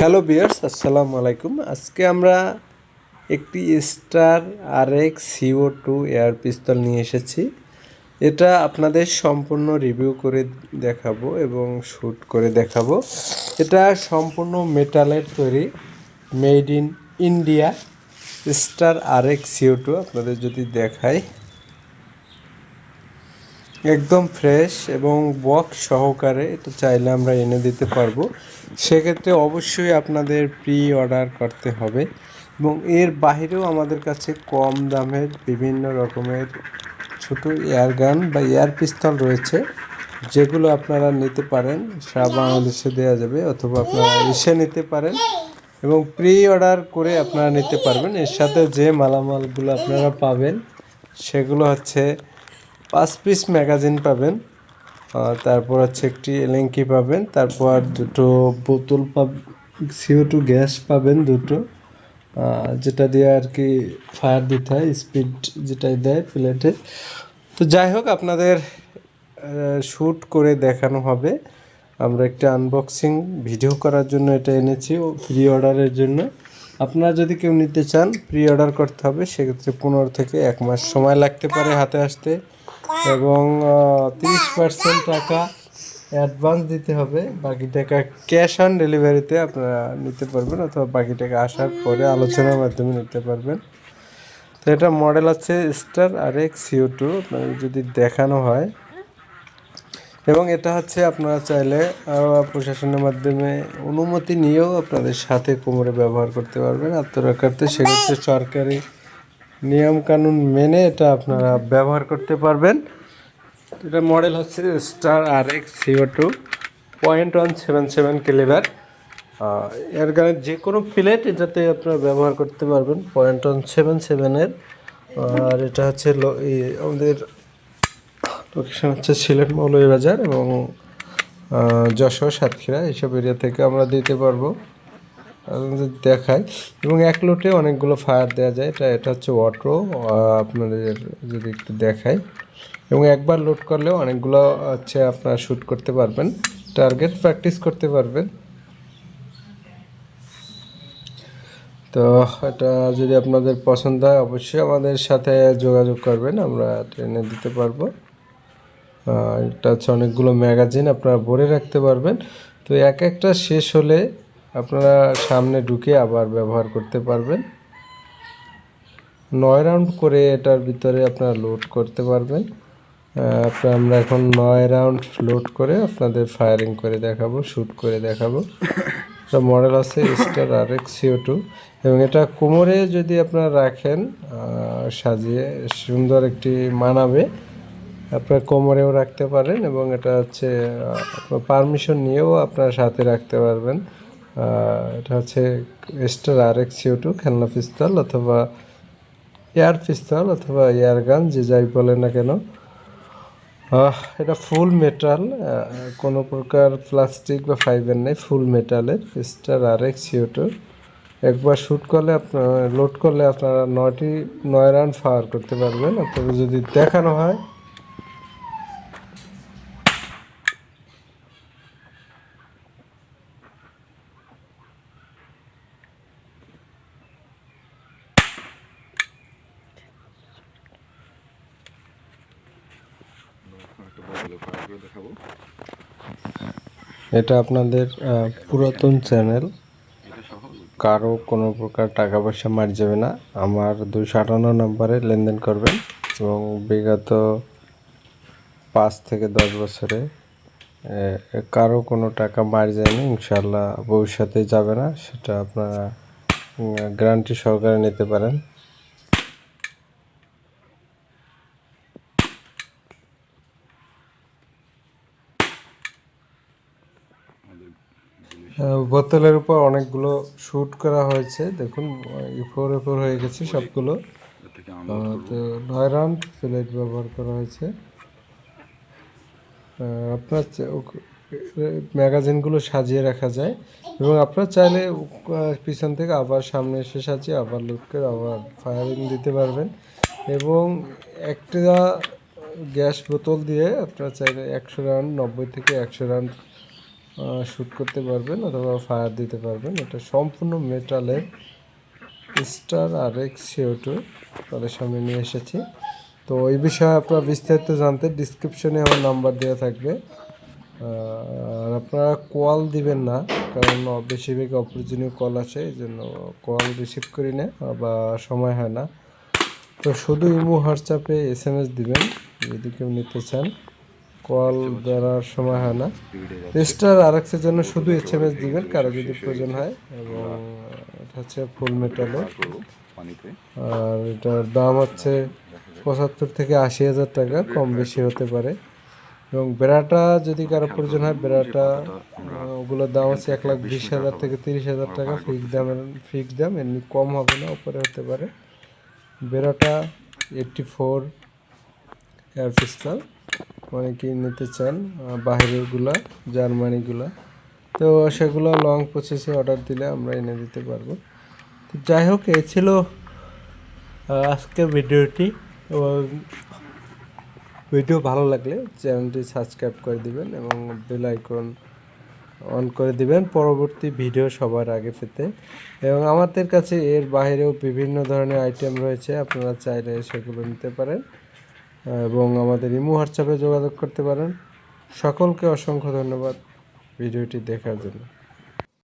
Hello বিয়ার্স আসসালামু আলাইকুম আজকে আমরা একটি star R X CO two air pistol নিয়ে এসেছি। এটা আপনাদের সম্পূর্ণ রিভিউ করে দেখাবো এবং শ্যুট করে দেখাবো। এটা সম্পূর্ণ মেটালের তৈরি made in India star R X CO two আপনাদের যদি দেখায় একদম ফ্রেশ এবং বক্স সহকারে এটা চাইলে আমরা এনে দিতে পারব। সেক্ষেত্রে অবশ্যই আপনাদের প্রি অর্ডার করতে হবে এবং এর বাইরেও আমাদের কাছে কম দামের বিভিন্ন রকমের ছোট এয়ার গান বা এয়ার পিস্তল রয়েছে, যেগুলো আপনারা নিতে পারেন। সারা বাংলাদেশে দেওয়া যাবে অথবা আপনারা এসে নিতে পারেন এবং প্রি অর্ডার করে আপনারা নিতে পারবেন। এর সাথে যে মালামালগুলো আপনারা পাবেন, সেগুলো হচ্ছে পাঁচ পিস ম্যাগাজিন পাবেন। তারপর হচ্ছে একটি এলেঙ্কি পাবেন। তারপর দুটো বোতল পাব সিও টু গ্যাস পাবেন দুটো। যেটা দিয়ে আর কি ফায়ার দিতে হয়, স্পিড যেটাই দেয় প্লেটে। তো যাই হোক, আপনাদের শ্যুট করে দেখানো হবে। আমরা একটা আনবক্সিং ভিডিও করার জন্য এটা এনেছি ও প্রি অর্ডারের জন্য। আপনারা যদি কেউ নিতে চান প্রি অর্ডার করতে হবে, সেক্ষেত্রে পনেরো থেকে এক মাস সময় লাগতে পারে হাতে আসতে। এবং তিরিশ পার্সেন্ট টাকা অ্যাডভান্স দিতে হবে। বাকি টাকা ক্যাশ অন ডেলিভারিতে আপনারা নিতে পারবেন অথবা বাকি টাকা আসার পরে আলোচনার মাধ্যমে নিতে পারবেন। তো এটা মডেল আছে star R X CO two যদি দেখানো হয়। এবং এটা হচ্ছে আপনারা চাইলে প্রশাসনের মাধ্যমে অনুমতি নিয়েও আপনাদের সাথে কোমরে ব্যবহার করতে পারবেন। আত্মরক্ষার্থে সেক্ষেত্রে সরকারি নিয়ম কানুন মেনে এটা আপনারা ব্যবহার করতে পারবেন। এটা মডেল হচ্ছে star R X CO two point one seven seven calibre এর গানের যে কোনো প্লেট এটাতে আপনারা ব্যবহার করতে পারবেন, পয়েন্ট ওয়ান সেভেন সেভেনের। আর এটা হচ্ছে আমাদের লোকেশন হচ্ছে সিলেট মৌলভীবাজার এবং যশোর সাতক্ষীরা। এইসব এরিয়া থেকে আমরা দিতে পারব। দেখাই এবং এক লোটে অনেকগুলো ফায়ার দেওয়া যায়। এটা এটা হচ্ছে অটো আপনাদের যদি একটু দেখাই। এবং একবার লোড করলেও অনেকগুলো, হচ্ছে আপনারা শ্যুট করতে পারবেন। টার্গেট প্র্যাকটিস করতে পারবেন। তো এটা যদি আপনাদের পছন্দ হয়, অবশ্যই আমাদের সাথে যোগাযোগ করবেন। আমরা ট্রেনে দিতে পারব। এটা হচ্ছে অনেকগুলো ম্যাগাজিন আপনারা ভরে রাখতে পারবেন। তো এক একটা শেষ হলে আপনারা সামনে ঢুকে আবার ব্যবহার করতে পারবেন। নয় রাউন্ড করে এটার ভিতরে আপনারা লোড করতে পারবেন। আমরা এখন নয় রাউন্ড লোড করে আপনাদের ফায়ারিং করে দেখাবো শ্যুট করে দেখাবো। এটা মডেল আছে star R X CO two এবং এটা কোমরে যদি আপনারা রাখেন সাজিয়ে সুন্দর একটি মানাবে, আপনার কোমরেও রাখতে পারেন এবং এটা হচ্ছে পারমিশন নিয়েও আপনার সাথে রাখতে পারবেন। এটা হচ্ছে star R X CO two খেলনা পিস্তল অথবা এয়ার পিস্তল অথবা এয়ার গান, যে যাই বলে না কেন। এটা ফুল মেটাল কোনো প্রকার প্লাস্টিক বা ফাইবার নেই, ফুল মেটালের star R X CO two একবার শ্যুট করলে আপনার, লোড করলে আপনারা নয়টি, নয় রান ফায়ার করতে পারবেন। আপনাদের যদি দেখানো হয় এটা আপনাদের পুরাতন চ্যানেল। কারও কোনো প্রকার টাকা পয়সা মার যাবে না। আমার দুশো আটান্ন নম্বরে লেনদেন করবেন এবং বিগত পাঁচ থেকে দশ বছরে কারও কোনো টাকা মার যায়নি ইনশাল্লাহ ভবিষ্যতে যাবে না। সেটা আপনারা গ্যারান্টি সহকারে নিতে পারেন। বোতলের উপর অনেকগুলো শ্যুট করা হয়েছে। দেখুন ইফোর এফোর হয়ে গেছে সবগুলো। তো নয় রাউন্ড প্লেট ব্যবহার করা হয়েছে। আপনার ম্যাগাজিনগুলো সাজিয়ে রাখা যায় এবং আপনার চাইলে পিছন থেকে আবার সামনে এসে সাজিয়ে আবার লুট করে আবার ফায়ারিং দিতে পারবেন। এবং একটা গ্যাস বোতল দিয়ে আপনার চাইলে একশো রাউন্ড নব্বই থেকে একশো রাউন্ড শ্যুট করতে পারবেন অথবা ফায়ার দিতে পারবেন। এটা সম্পূর্ণ মেটালের স্টার আর এক্স সিওটু তাদের সামনে নিয়ে এসেছি। তো এই বিষয়ে আপনারা বিস্তারিত জানতে ডিসক্রিপশনে আমার নাম্বার দেওয়া থাকবে। আর আপনারা কল দিবেন না, কারণ বেশিরভাগ অপ্রয়োজনীয় কল আসে, এই জন্য কল রিসিভ করি না বা সময় হয় না। তো শুধু ইমো, হোয়াটসঅ্যাপে এস এম এস দিবেন, যদি কেউ নিতে চান। কল দেওয়ার সময় হয় না। স্টার আর এক্সের জন্য শুধু এস এম এস দিবেন, কারও যদি প্রয়োজন হয়। এবং এটা হচ্ছে ফুল মেটালের আর এটার দাম হচ্ছে পঁচাত্তর থেকে আশি হাজার টাকা, কম বেশি হতে পারে। এবং বেড়াটা যদি কারও প্রয়োজন হয়, বেড়াটা ওগুলোর দাম হচ্ছে এক লাখ বিশ হাজার থেকে তিরিশ হাজার টাকা। ফিক্স দাম ফিক্স দাম, এমনি কম হবে না, উপরে হতে পারে। বেড়াটা এইটটি ফোর এয়ার পিস্তল অনেকেই নিতে চান আহ, বাইরেরগুলা জার্মানিগুলা। তো সেগুলো লং প্রসেসে অর্ডার দিলে আমরা এনে দিতে পারব। তো যাই হোক এ ছিল আজকের ভিডিওটি। এবং ভিডিও ভালো লাগলে চ্যানেলটি সাবস্ক্রাইব করে দিবেন এবং বেল আইকন অন করে দিবেন পরবর্তী ভিডিও সবার আগে পেতে। এবং আমাদের কাছে এর বাইরেও বিভিন্ন ধরনের আইটেম রয়েছে আপনারা চাইলে সেগুলো নিতে পারেন। এবং আমাদের ইমো হোয়াটসঅ্যাপে যোগাযোগ করতে পারেন। সকলকে অসংখ্য ধন্যবাদ ভিডিওটি দেখার জন্য।